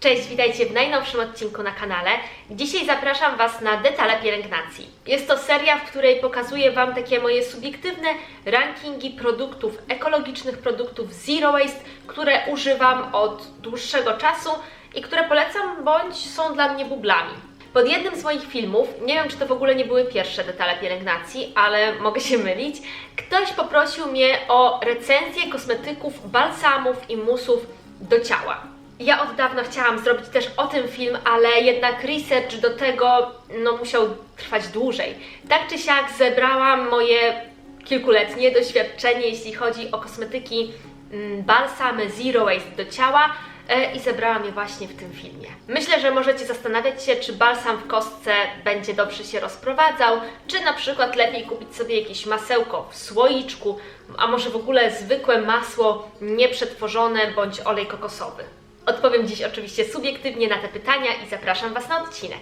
Cześć, witajcie w najnowszym odcinku na kanale. Dzisiaj zapraszam Was na detale pielęgnacji. Jest to seria, w której pokazuję Wam takie moje subiektywne rankingi produktów, ekologicznych produktów Zero Waste, które używam od dłuższego czasu i które polecam bądź są dla mnie bublami. Pod jednym z moich filmów, nie wiem czy to w ogóle nie były pierwsze detale pielęgnacji, ale mogę się mylić, ktoś poprosił mnie o recenzję kosmetyków, balsamów i musów do ciała. Ja od dawna chciałam zrobić też o tym film, ale jednak research do tego no, musiał trwać dłużej. Tak czy siak zebrałam moje kilkuletnie doświadczenie, jeśli chodzi o kosmetyki, mm, balsamy Zero Waste do ciała e, i zebrałam je właśnie w tym filmie. Myślę, że możecie zastanawiać się, czy balsam w kostce będzie dobrze się rozprowadzał, czy na przykład lepiej kupić sobie jakieś masełko w słoiczku, a może w ogóle zwykłe masło nieprzetworzone bądź olej kokosowy. Odpowiem dziś oczywiście subiektywnie na te pytania i zapraszam Was na odcinek.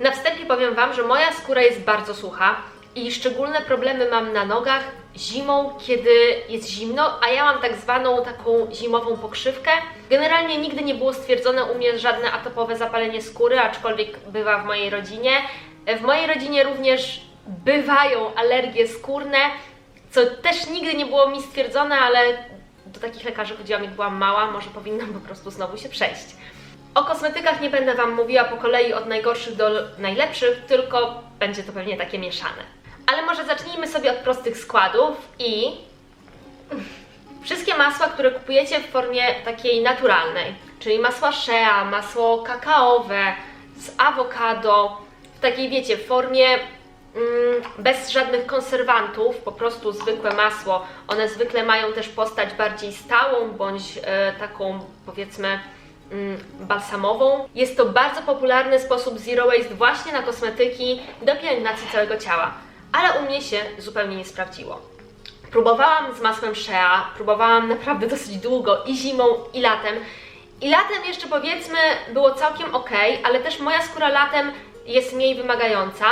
Na wstępie powiem Wam, że moja skóra jest bardzo sucha i szczególne problemy mam na nogach zimą, kiedy jest zimno, a ja mam tak zwaną taką zimową pokrzywkę. Generalnie nigdy nie było stwierdzone u mnie żadne atopowe zapalenie skóry, aczkolwiek bywa w mojej rodzinie. W mojej rodzinie również bywają alergie skórne, co też nigdy nie było mi stwierdzone, ale do takich lekarzy chodziłam jak byłam mała, może powinnam po prostu znowu się przejść. O kosmetykach nie będę Wam mówiła po kolei od najgorszych do najlepszych, tylko będzie to pewnie takie mieszane. Ale może zacznijmy sobie od prostych składów i wszystkie masła, które kupujecie w formie takiej naturalnej, czyli masła shea, masło kakaowe z awokado, w takiej wiecie, formie bez żadnych konserwantów, po prostu zwykłe masło. One zwykle mają też postać bardziej stałą bądź e, taką powiedzmy mm, balsamową. Jest to bardzo popularny sposób zero waste właśnie na kosmetyki do pielęgnacji całego ciała, ale u mnie się zupełnie nie sprawdziło. Próbowałam z masłem Shea, próbowałam naprawdę dosyć długo i zimą i latem. I latem jeszcze powiedzmy było całkiem ok, ale też moja skóra latem jest mniej wymagająca.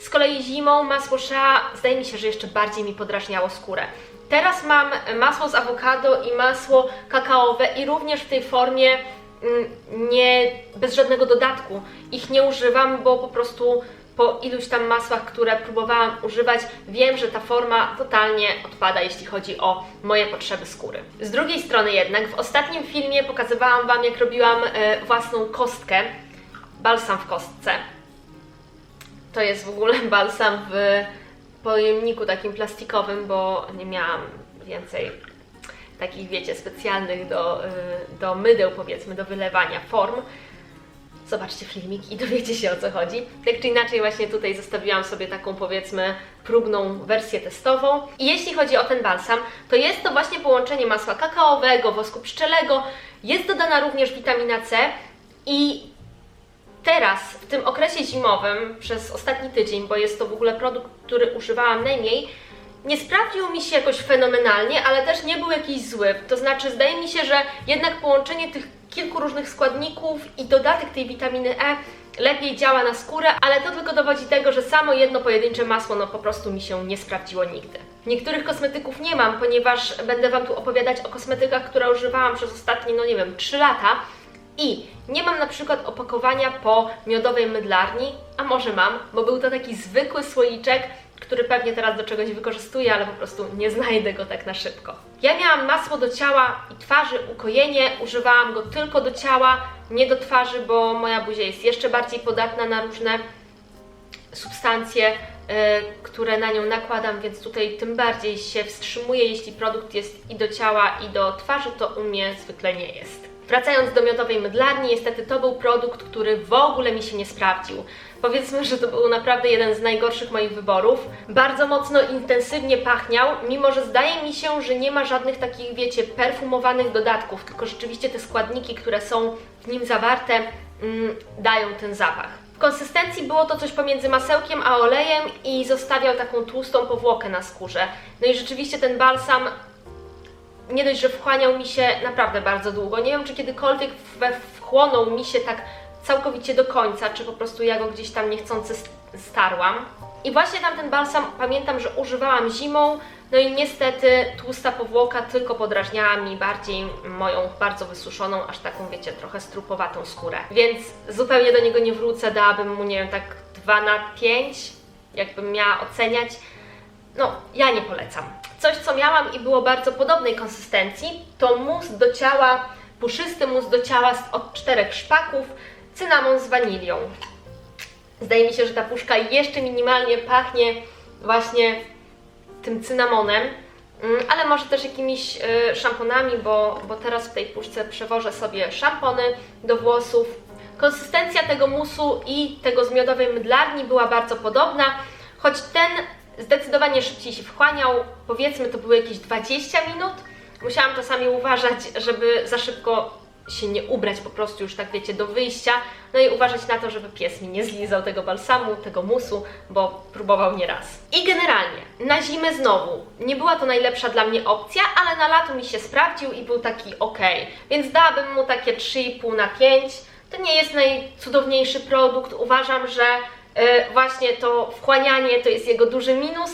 Z kolei zimą masło Shea zdaje mi się, że jeszcze bardziej mi podrażniało skórę. Teraz mam masło z awokado i masło kakaowe i również w tej formie mm, nie bez żadnego dodatku. Ich nie używam, bo po prostu po iluś tam masłach, które próbowałam używać, wiem, że ta forma totalnie odpada, jeśli chodzi o moje potrzeby skóry. Z drugiej strony jednak, w ostatnim filmie pokazywałam Wam, jak robiłam e, własną kostkę, balsam w kostce. To jest w ogóle balsam w pojemniku takim plastikowym, bo nie miałam więcej takich, wiecie, specjalnych do, y, do mydeł, powiedzmy, do wylewania form. Zobaczcie filmik i dowiecie się o co chodzi. Tak czy inaczej, właśnie tutaj zostawiłam sobie taką, powiedzmy, próbną wersję testową. I jeśli chodzi o ten balsam, to jest to właśnie połączenie masła kakaowego, wosku pszczelego. Jest dodana również witamina C i teraz, w tym okresie zimowym, przez ostatni tydzień, bo jest to w ogóle produkt, który używałam najmniej, nie sprawdził mi się jakoś fenomenalnie, ale też nie był jakiś zły. To znaczy, zdaje mi się, że jednak połączenie tych kilku różnych składników i dodatek tej witaminy E lepiej działa na skórę, ale to tylko dowodzi tego, że samo jedno pojedyncze masło no po prostu mi się nie sprawdziło nigdy. Niektórych kosmetyków nie mam, ponieważ będę Wam tu opowiadać o kosmetykach, które używałam przez ostatnie, no nie wiem, 3 lata. I nie mam na przykład opakowania po miodowej mydlarni, a może mam, bo był to taki zwykły słoiczek, który pewnie teraz do czegoś wykorzystuję, ale po prostu nie znajdę go tak na szybko. Ja miałam masło do ciała i twarzy, ukojenie, używałam go tylko do ciała, nie do twarzy, bo moja buzia jest jeszcze bardziej podatna na różne substancje, y, które na nią nakładam, więc tutaj tym bardziej się wstrzymuję, jeśli produkt jest i do ciała, i do twarzy, to u mnie zwykle nie jest. Wracając do miodowej mydlarni, niestety to był produkt, który w ogóle mi się nie sprawdził. Powiedzmy, że to był naprawdę jeden z najgorszych moich wyborów. Bardzo mocno intensywnie pachniał, mimo że zdaje mi się, że nie ma żadnych takich, wiecie, perfumowanych dodatków, tylko rzeczywiście te składniki, które są w nim zawarte, mm, dają ten zapach. W konsystencji było to coś pomiędzy masełkiem a olejem i zostawiał taką tłustą powłokę na skórze. No i rzeczywiście ten balsam nie dość, że wchłaniał mi się naprawdę bardzo długo. Nie wiem, czy kiedykolwiek wchłonął mi się tak całkowicie do końca, czy po prostu ja go gdzieś tam niechcący st- starłam. I właśnie tamten balsam pamiętam, że używałam zimą, No i niestety tłusta powłoka tylko podrażniała mi bardziej moją bardzo wysuszoną, aż taką wiecie, trochę strupowatą skórę. Więc zupełnie do niego nie wrócę, dałabym mu, nie wiem, tak 2 na 5, jakbym miała oceniać. No, ja nie polecam. Coś, co miałam i było bardzo podobnej konsystencji, to mus do ciała, puszysty mus do ciała od czterech szpaków, cynamon z wanilią. Zdaje mi się, że ta puszka jeszcze minimalnie pachnie właśnie tym cynamonem, Mm, ale może też jakimiś y, szamponami, bo, bo teraz w tej puszce przewożę sobie szampony do włosów. Konsystencja tego musu i tego z miodowej mydlarni była bardzo podobna, choć ten zdecydowanie szybciej się wchłaniał. Powiedzmy, to były jakieś 20 minut. Musiałam czasami uważać, żeby za szybko się nie ubrać po prostu już tak wiecie do wyjścia, no i uważać na to, żeby pies mi nie zlizał tego balsamu, tego musu, bo próbował nie raz. I generalnie, na zimę znowu, nie była to najlepsza dla mnie opcja, ale na lato mi się sprawdził i był taki ok, więc dałabym mu takie 3,5 na 5. To nie jest najcudowniejszy produkt, uważam, że właśnie to wchłanianie to jest jego duży minus,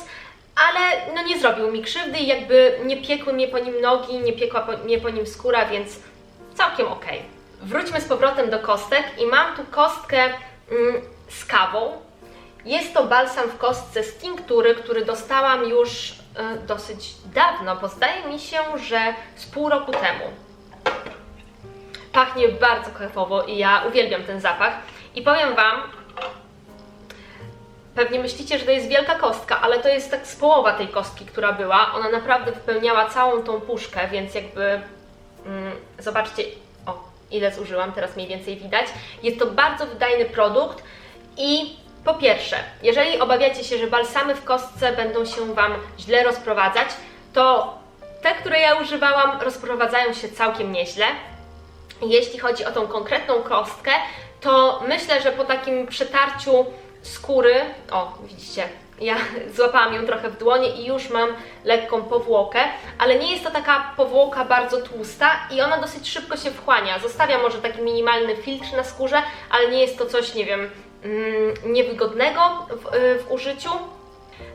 ale no nie zrobił mi krzywdy i jakby nie piekły mnie po nim nogi, nie piekła po, mnie po nim skóra, więc całkiem ok. Wróćmy z powrotem do kostek i mam tu kostkę mm, z kawą. Jest to balsam w kostce z tinktury, który dostałam już e, dosyć dawno, bo zdaje mi się, że z pół roku temu. Pachnie bardzo kawowo i ja uwielbiam ten zapach. I powiem Wam, Pewnie myślicie, że to jest wielka kostka, ale to jest tak z połowa tej kostki, która była. Ona naprawdę wypełniała całą tą puszkę, więc jakby mm, zobaczcie, o ile zużyłam, teraz mniej więcej widać. Jest to bardzo wydajny produkt i po pierwsze, jeżeli obawiacie się, że balsamy w kostce będą się Wam źle rozprowadzać, to te, które ja używałam, rozprowadzają się całkiem nieźle. Jeśli chodzi o tą konkretną kostkę, to myślę, że po takim przetarciu skóry, o widzicie, ja złapałam ją trochę w dłonie i już mam lekką powłokę, ale nie jest to taka powłoka bardzo tłusta i ona dosyć szybko się wchłania. Zostawia może taki minimalny filtr na skórze, ale nie jest to coś, nie wiem, mm, niewygodnego w, y, w użyciu.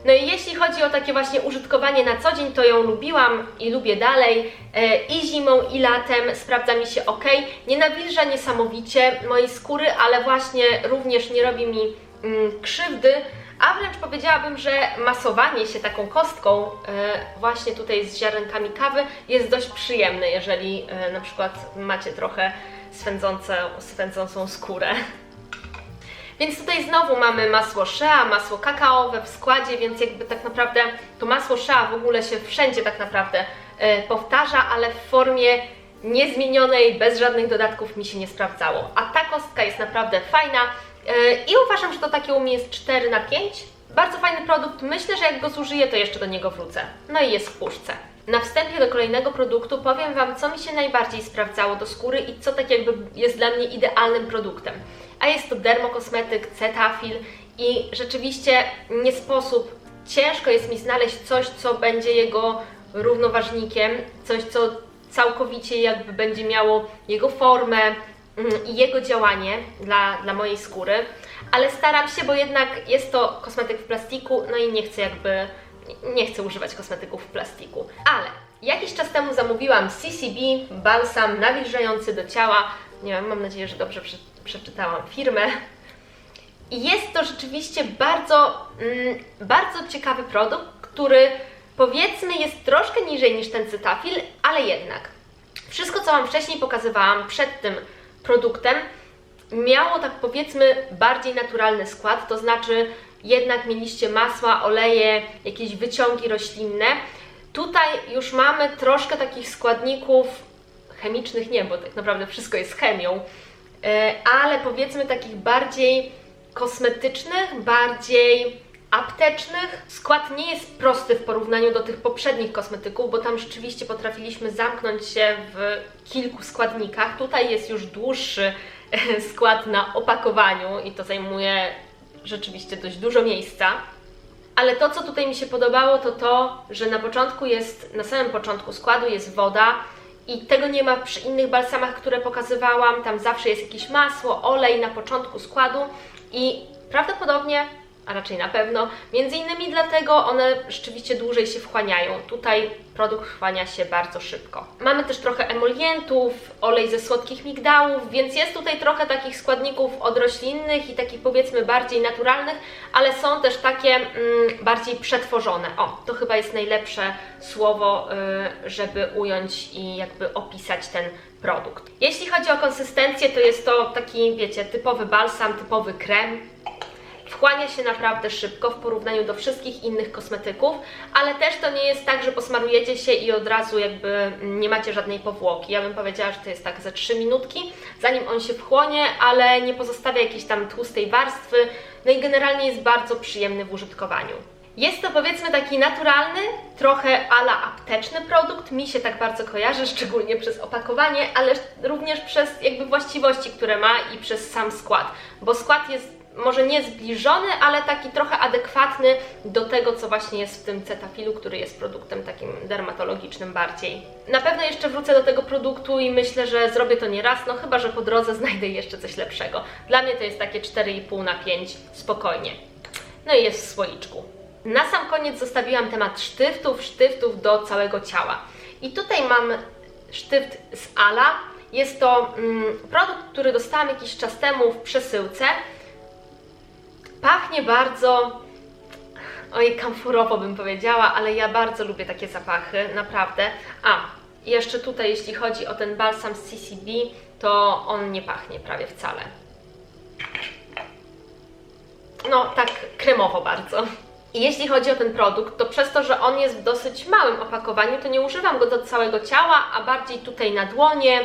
No i jeśli chodzi o takie właśnie użytkowanie na co dzień, to ją lubiłam i lubię dalej. E, I zimą, i latem sprawdza mi się ok. Nie nawilża niesamowicie mojej skóry, ale właśnie również nie robi mi krzywdy. A wręcz powiedziałabym, że masowanie się taką kostką, e, właśnie tutaj z ziarenkami kawy, jest dość przyjemne, jeżeli e, na przykład macie trochę swędzące, swędzącą skórę. Więc tutaj znowu mamy masło shea, masło kakaowe w składzie, więc jakby tak naprawdę to masło shea w ogóle się wszędzie tak naprawdę e, powtarza, ale w formie niezmienionej, bez żadnych dodatków mi się nie sprawdzało. A ta kostka jest naprawdę fajna i uważam, że to takie u mnie jest 4 na 5. Bardzo fajny produkt, myślę, że jak go zużyję, to jeszcze do niego wrócę. No i jest w puszce. Na wstępie do kolejnego produktu powiem Wam, co mi się najbardziej sprawdzało do skóry i co tak jakby jest dla mnie idealnym produktem. A jest to dermokosmetyk Cetaphil i rzeczywiście nie sposób, ciężko jest mi znaleźć coś, co będzie jego równoważnikiem, coś, co całkowicie jakby będzie miało jego formę i jego działanie dla, dla mojej skóry, ale staram się, bo jednak jest to kosmetyk w plastiku, no i nie chcę jakby, nie chcę używać kosmetyków w plastiku. Ale jakiś czas temu zamówiłam CCB balsam nawilżający do ciała, nie wiem, mam nadzieję, że dobrze prze, przeczytałam firmę. I jest to rzeczywiście bardzo, mm, bardzo ciekawy produkt, który powiedzmy jest troszkę niżej niż ten Cetaphil, ale jednak. Wszystko, co Wam wcześniej pokazywałam przed tym produktem, miało tak powiedzmy bardziej naturalny skład, to znaczy jednak mieliście masła, oleje, jakieś wyciągi roślinne. Tutaj już mamy troszkę takich składników chemicznych, nie, bo tak naprawdę wszystko jest chemią, e, ale powiedzmy takich bardziej kosmetycznych, bardziej aptecznych. Skład nie jest prosty w porównaniu do tych poprzednich kosmetyków, bo tam rzeczywiście potrafiliśmy zamknąć się w kilku składnikach. Tutaj jest już dłuższy skład na opakowaniu i to zajmuje rzeczywiście dość dużo miejsca. Ale to, co tutaj mi się podobało, to to, że na początku jest, na samym początku składu jest woda i tego nie ma przy innych balsamach, które pokazywałam. Tam zawsze jest jakieś masło, olej na początku składu i prawdopodobnie a raczej na pewno. Między innymi dlatego one rzeczywiście dłużej się wchłaniają. Tutaj produkt wchłania się bardzo szybko. Mamy też trochę emolientów, olej ze słodkich migdałów, więc jest tutaj trochę takich składników odroślinnych i takich powiedzmy bardziej naturalnych, ale są też takie mm, bardziej przetworzone. O, to chyba jest najlepsze słowo, y, żeby ująć i jakby opisać ten produkt. Jeśli chodzi o konsystencję, to jest to taki, wiecie, typowy balsam, typowy krem. Wchłania się naprawdę szybko w porównaniu do wszystkich innych kosmetyków, ale też to nie jest tak, że posmarujecie się i od razu jakby nie macie żadnej powłoki. Ja bym powiedziała, że to jest tak ze 3 minutki, zanim on się wchłonie, ale nie pozostawia jakiejś tam tłustej warstwy, no i generalnie jest bardzo przyjemny w użytkowaniu. Jest to powiedzmy taki naturalny, trochę ala apteczny produkt, mi się tak bardzo kojarzy, szczególnie przez opakowanie, ale również przez jakby właściwości, które ma i przez sam skład, bo skład jest może nie zbliżony, ale taki trochę adekwatny do tego, co właśnie jest w tym cetafilu, który jest produktem takim dermatologicznym bardziej. Na pewno jeszcze wrócę do tego produktu i myślę, że zrobię to nie raz, no chyba, że po drodze znajdę jeszcze coś lepszego. Dla mnie to jest takie 4,5 na 5, spokojnie. No i jest w słoiczku. Na sam koniec zostawiłam temat sztyftów, sztyftów do całego ciała. I tutaj mam sztyft z Ala. Jest to mm, produkt, który dostałam jakiś czas temu w przesyłce. Pachnie bardzo, ojej, kamforowo bym powiedziała, ale ja bardzo lubię takie zapachy, naprawdę. A, jeszcze tutaj, jeśli chodzi o ten balsam z CCB, to on nie pachnie prawie wcale. No, tak kremowo bardzo. I jeśli chodzi o ten produkt, to przez to, że on jest w dosyć małym opakowaniu, to nie używam go do całego ciała, a bardziej tutaj na dłonie,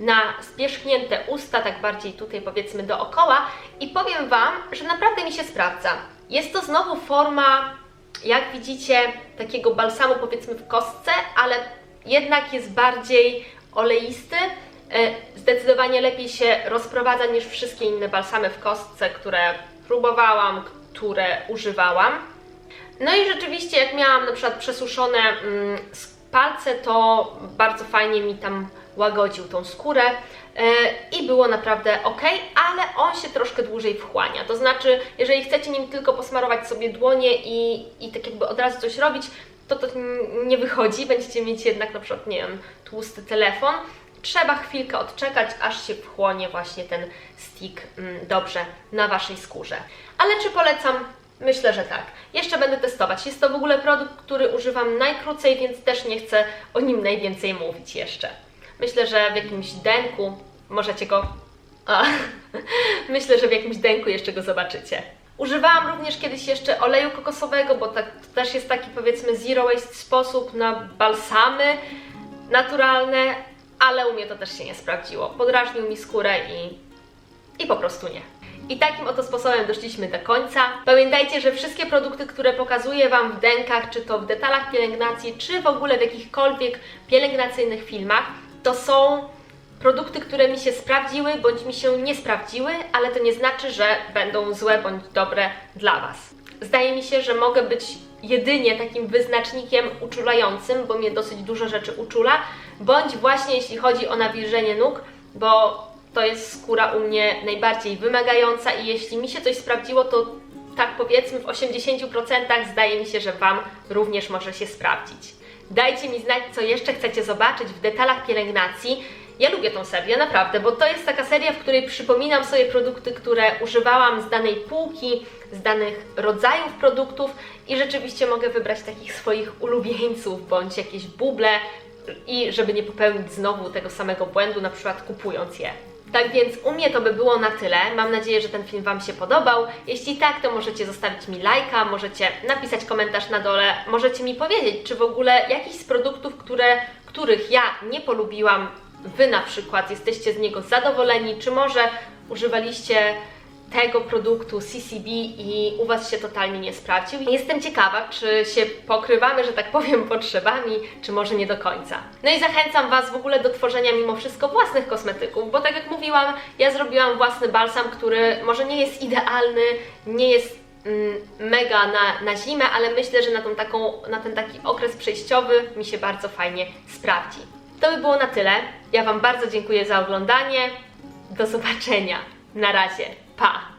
na spierzchnięte usta, tak bardziej tutaj powiedzmy dookoła i powiem Wam, że naprawdę mi się sprawdza. Jest to znowu forma, jak widzicie, takiego balsamu powiedzmy w kostce, ale jednak jest bardziej oleisty. E, Zdecydowanie lepiej się rozprowadza niż wszystkie inne balsamy w kostce, które próbowałam, które używałam. No i rzeczywiście, jak miałam na przykład przesuszone mm, palce, to bardzo fajnie mi tam łagodził tą skórę e, i było naprawdę ok, ale on się troszkę dłużej wchłania. To znaczy, jeżeli chcecie nim tylko posmarować sobie dłonie i, i tak jakby od razu coś robić, to to nie wychodzi. Będziecie mieć jednak na przykład, nie wiem, tłusty telefon. Trzeba chwilkę odczekać, aż się wchłonie właśnie ten stick mm, dobrze na Waszej skórze. Ale czy polecam? Myślę, że tak. Jeszcze będę testować. Jest to w ogóle produkt, który używam najkrócej, więc też nie chcę o nim najwięcej mówić jeszcze. Myślę, że w jakimś denku możecie go. A, myślę, że w jakimś denku jeszcze go zobaczycie. Używałam również kiedyś jeszcze oleju kokosowego, bo tak, to też jest taki powiedzmy zero waste sposób na balsamy naturalne, ale u mnie to też się nie sprawdziło. Podrażnił mi skórę i i po prostu nie. I takim oto sposobem doszliśmy do końca. Pamiętajcie, że wszystkie produkty, które pokazuję Wam w denkach, czy to w detalach pielęgnacji, czy w ogóle w jakichkolwiek pielęgnacyjnych filmach, to są produkty, które mi się sprawdziły bądź mi się nie sprawdziły, ale to nie znaczy, że będą złe bądź dobre dla Was. Zdaje mi się, że mogę być jedynie takim wyznacznikiem uczulającym, bo mnie dosyć dużo rzeczy uczula, bądź właśnie jeśli chodzi o nawilżenie nóg, bo to jest skóra u mnie najbardziej wymagająca i jeśli mi się coś sprawdziło, to tak powiedzmy w 80% zdaje mi się, że Wam również może się sprawdzić. Dajcie mi znać, co jeszcze chcecie zobaczyć w detalach pielęgnacji. Ja lubię tą serię, naprawdę, bo to jest taka seria, w której przypominam sobie produkty, które używałam z danej półki, z danych rodzajów produktów i rzeczywiście mogę wybrać takich swoich ulubieńców bądź jakieś buble i żeby nie popełnić znowu tego samego błędu, na przykład kupując je. Tak więc u mnie to by było na tyle. Mam nadzieję, że ten film Wam się podobał. Jeśli tak, to możecie zostawić mi lajka, możecie napisać komentarz na dole, możecie mi powiedzieć, czy w ogóle jakiś z produktów, które, których ja nie polubiłam, Wy na przykład jesteście z niego zadowoleni, czy może używaliście tego produktu CCB i u Was się totalnie nie sprawdził. Jestem ciekawa, czy się pokrywamy, że tak powiem, potrzebami, czy może nie do końca. No i zachęcam Was w ogóle do tworzenia mimo wszystko własnych kosmetyków, bo tak jak mówiłam, ja zrobiłam własny balsam, który może nie jest idealny, nie jest mm, mega na, na zimę, ale myślę, że na, tą taką, na ten taki okres przejściowy mi się bardzo fajnie sprawdzi. To by było na tyle. Ja Wam bardzo dziękuję za oglądanie. Do zobaczenia. Na razie. Pa!